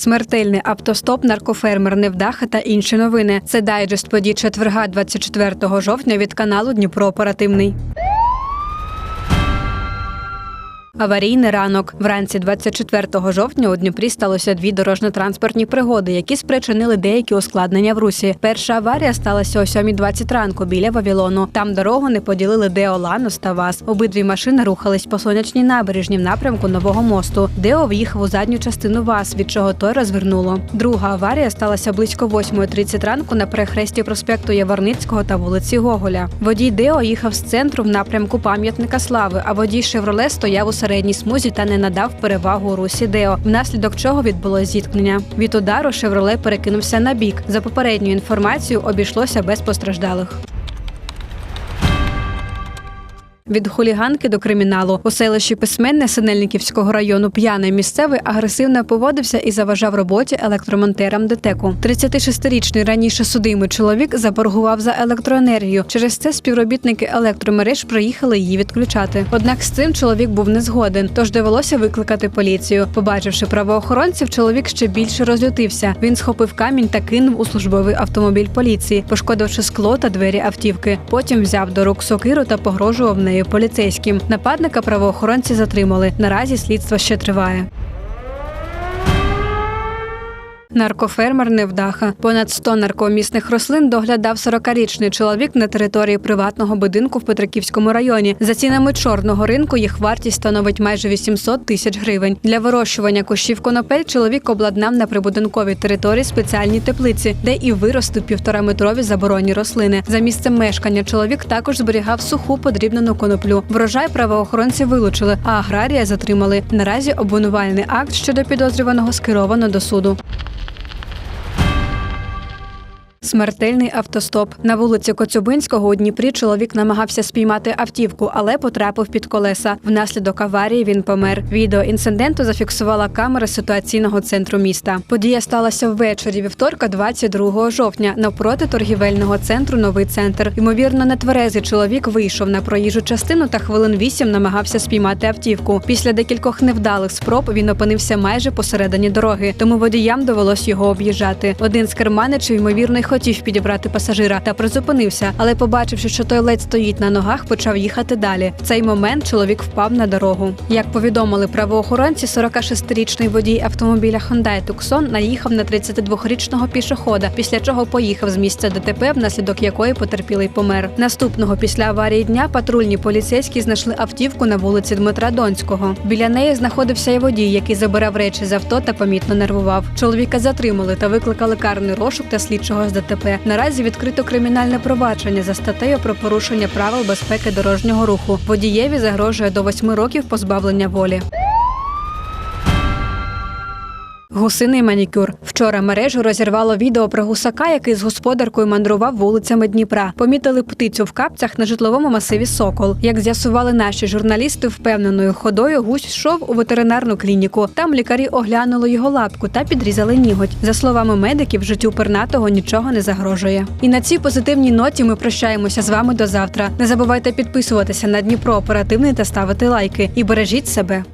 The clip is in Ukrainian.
Смертельний автостоп, наркофермер, невдаха та інші новини. Це дайджест подій четверга, 24 жовтня від каналу Дніпро Оперативний. Аварійний ранок вранці 24 жовтня у Дніпрі сталося дві дорожньо-транспортні пригоди, які спричинили деякі ускладнення в русі. Перша аварія сталася о 7.20 ранку біля Вавілону. Там дорогу не поділили Део Ланос та ВАЗ. Обидві машини рухались по сонячній набережні в напрямку нового мосту. Део в'їхав у задню частину ВАЗ, від чого той розвернуло. Друга аварія сталася близько 8.30 ранку на перехресті проспекту Яворницького та вулиці Гоголя. Водій Део їхав з центру в напрямку пам'ятника слави, а водій Шевроле стояв у середній смузі та не надав перевагу русі Део, внаслідок чого відбулось зіткнення. Від удару Шевроле перекинувся на бік. За попередньою інформацією, обійшлося без постраждалих. Від хуліганки до криміналу у селищі Письменне Синельниківського району п'яний місцевий агресивно поводився і заважав роботі електромонтерам ДТЕКу. 36-річний раніше судимий чоловік заборгував за електроенергію. Через це співробітники електромереж приїхали її відключати. Однак з цим чоловік був не згоден, тож довелося викликати поліцію. Побачивши правоохоронців, чоловік ще більше розлютився. Він схопив камінь та кинув у службовий автомобіль поліції, пошкодивши скло та двері автівки. Потім взяв до рук сокиру та погрожував нею поліцейським. Нападника правоохоронці затримали. Наразі слідство ще триває. Наркофермер невдаха. Понад 100 наркомісних рослин доглядав 40-річний чоловік на території приватного будинку в Петриківському районі. За цінами чорного ринку їх вартість становить майже 800 тисяч гривень. Для вирощування кущів конопель чоловік обладнав на прибудинковій території спеціальні теплиці, де і виростив півтораметрові заборонні рослини. За місцем мешкання чоловік також зберігав суху подрібнену коноплю. Врожай правоохоронці вилучили, а аграрія затримали. Наразі обвинувальний акт щодо підозрюваного скеровано до суду. Смертельний автостоп на вулиці Коцюбинського у Дніпрі чоловік намагався спіймати автівку, але потрапив під колеса. Внаслідок аварії він помер. Відео інциденту зафіксувала камера ситуаційного центру міста. Подія сталася ввечері вівторка, 22 жовтня, навпроти торгівельного центру Новий центр. Ймовірно, нетверезий чоловік вийшов на проїжджу частину та хвилин вісім намагався спіймати автівку. Після декількох невдалих спроб він опинився майже посередині дороги, тому водіям довелось його об'їжджати. Один з керманичів, ймовірно, й хотів підібрати пасажира та призупинився, але побачивши, що той ледь стоїть на ногах, почав їхати далі. В цей момент чоловік впав на дорогу. Як повідомили правоохоронці, 46-річний водій автомобіля Hyundai Tucson наїхав на 32-річного пішохода, після чого поїхав з місця ДТП, внаслідок якої потерпілий помер. Наступного після аварії дня патрульні поліцейські знайшли автівку на вулиці Дмитра Донського. Біля неї знаходився і водій, який забирав речі з авто та помітно нервував. Чоловіка затримали та викликали карний розшук та слідчого з ДТП. Наразі відкрито кримінальне провадження за статтею про порушення правил безпеки дорожнього руху. Водієві загрожує до восьми років позбавлення волі. Гусиний манікюр. Вчора мережу розірвало відео про гусака, який з господаркою мандрував вулицями Дніпра. Помітили птицю в капцях на житловому масиві Сокол. Як з'ясували наші журналісти, впевненою ходою гусь йшов у ветеринарну клініку. Там лікарі оглянули його лапку та підрізали ніготь. За словами медиків, життю пернатого нічого не загрожує. І на цій позитивній ноті ми прощаємося з вами до завтра. Не забувайте підписуватися на Дніпро оперативний та ставити лайки. І бережіть себе.